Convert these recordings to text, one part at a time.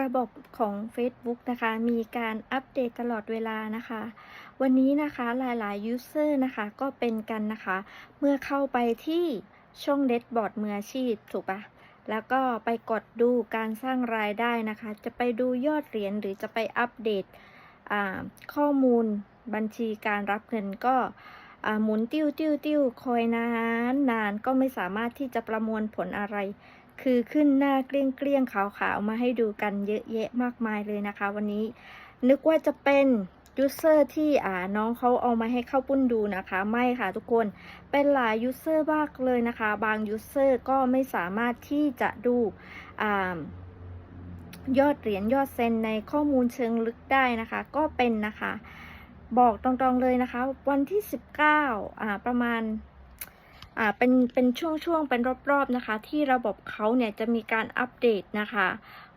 ระบบของ Facebook นะคะ มีการอัปเดตตลอดเวลานะคะ วันนี้นะคะหลายๆ User นะคะ ก็เป็นกันนะคะ เมื่อเข้าไปที่ช่อง d a s b o a r d มืออาชีพ ถูกปะแล้วก็ไปกดดูการสร้างรายได้นะคะ จะไปดูยอดเหรียญหรือจะไปอัปเดตข้อมูลบัญชีการรับเงินก็หมุนติ้วติ้วติ้วคอยนานนานก็ไม่สามารถที่จะประมวลผลอะไร คือขึ้นหน้าเกลี้ยงเกลี้ยงๆขาวๆ มาให้ดูกันเยอะแยะมากมายเลยนะคะ วันนี้นึกว่าจะเป็นยูเซอร์ที่อ่าน้องเขาเอามาให้เข้าปุ้นดูนะคะ ไม่ค่ะทุกคนเป็นหลายยูเซอร์มากเลยนะคะ บางยูเซอร์ก็ไม่สามารถที่จะดูอ่ายอดเหรียญยอดเซนในข้อมูลเชิงลึกได้นะคะ ก็เป็นนะคะ บอกตรงๆเลยนะคะ วันที่ 19อ่าประมาณ อ่าเป็นเป็นช่วงๆเป็นรอบๆนะคะ ที่ระบบเขาเนี่ยจะมีการอัปเดตนะคะ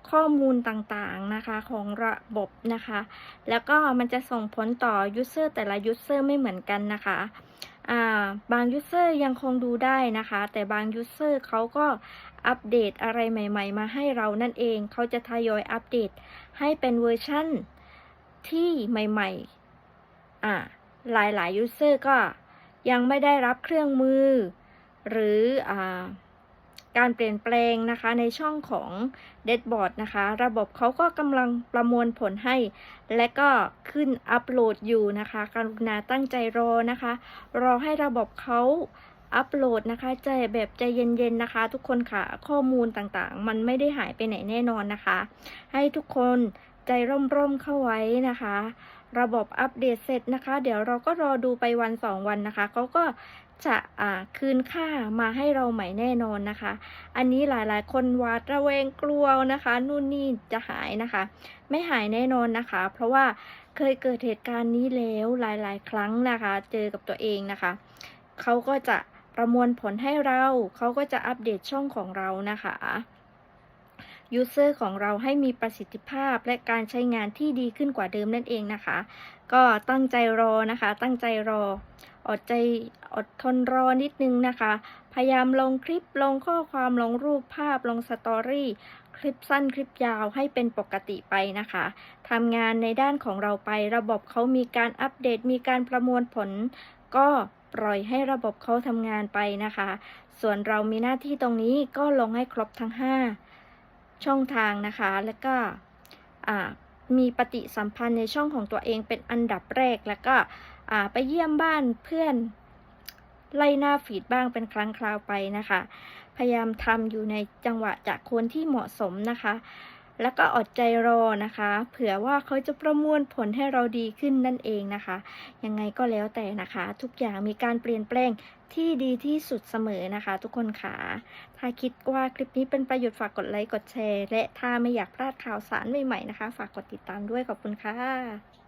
ข้อมูลต่างๆนะคะของระบบนะคะ แล้วก็มันจะส่งผลต่อยูเซอร์แต่ละยูเซอร์ไม่เหมือนกันนะคะาบางยูเซอร์ยังคงดูได้นะคะ แต่บางยูเซอร์เขาก็อัปเดตอะไรใหม่ ๆ มาให้เรานั่นเอง เขาจะทยอยอัปเดตให้เป็นเวอร์ชั่นที่ใหม่ ๆ หลายๆยูเซอร์ก็ ยังไม่ได้รับเครื่องมือ หรืออการเปลี่ยนแปลงนะคะในช่องของ d e a d b o a r d นะคะ ระบบเขาก็กำลังประมวลผลให้ และก็ขึ้นอัปโหลดอยู่นะคะกรุณาตั้งใจรอนะคะ รอให้ระบบเขาอัปโหลดนะคะใจแบบใจเย็นๆนะคะ ทุกคนค่ะข้อมูลต่างๆ มันไม่ได้หายไปไหนแน่นอนนะคะ ให้ทุกคน ใจร่มๆเข้าไว้นะคะ ระบบอัปเดตเสร็จนะคะ เดี๋ยวเราก็รอดูไปวันสองวันนะคะเขาก็จะคืนค่ามาให้เราใหม่แน่นอนนะคะ อันนี้หลายๆ คนหวาดระแวงกลัวนะคะ นู่นนี่จะหายนะคะ ไม่หายแน่นอนนะคะ เพราะว่าเคยเกิดเหตุการณ์นี้แล้วหลายๆ ครั้งนะคะ เจอกับตัวเองนะคะ เขาก็จะประมวลผลให้เรา เขาก็จะอัปเดตช่องของเรานะคะ ยูเซอร์ของเราให้มีประสิทธิภาพและการใช้งานที่ดีขึ้นกว่าเดิมนั่นเองนะคะ ก็ตั้งใจรอนะคะ ตั้งใจรอ อดใจอดทนรอนิดนึงนะคะ พยายามลงคลิปลงข้อความลงรูปภาพลงสตอรี่คลิปสั้นคลิปยาวให้เป็นปกติไปนะคะทำงานในด้านของเราไประบบเขามีการอัปเดต มีการประมวลผล ก็ปล่อยให้ระบบเขาทำงานไปนะคะ ส่วนเรามีหน้าที่ตรงนี้ก็ลงให้ครบทั้ง 5 ช่องทางนะคะ แล้วก็มีปฏิสัมพันธ์ในช่องของตัวเองเป็นอันดับแรก แล้วก็ไปเยี่ยมบ้านเพื่อนไล่หน้าฟีดบ้างเป็นครั้งคราวไปนะคะ พยายามทำอยู่ในจังหวะจากคนที่เหมาะสมนะคะ แล้วก็อดใจรอนะคะ เผื่อว่าเขาจะประมวลผลให้เราดีขึ้นนั่นเองนะคะ ยังไงก็แล้วแต่นะคะ ทุกอย่างมีการเปลี่ยนแปลงที่ดีที่สุดเสมอนะคะ ทุกคนค่ะ ถ้าคิดว่าคลิปนี้เป็นประโยชน์ฝากกดไลค์กดแชร์ และถ้าไม่อยากพลาดข่าวสารใหม่ๆนะคะ ฝากกดติดตามด้วยขอบคุณค่ะ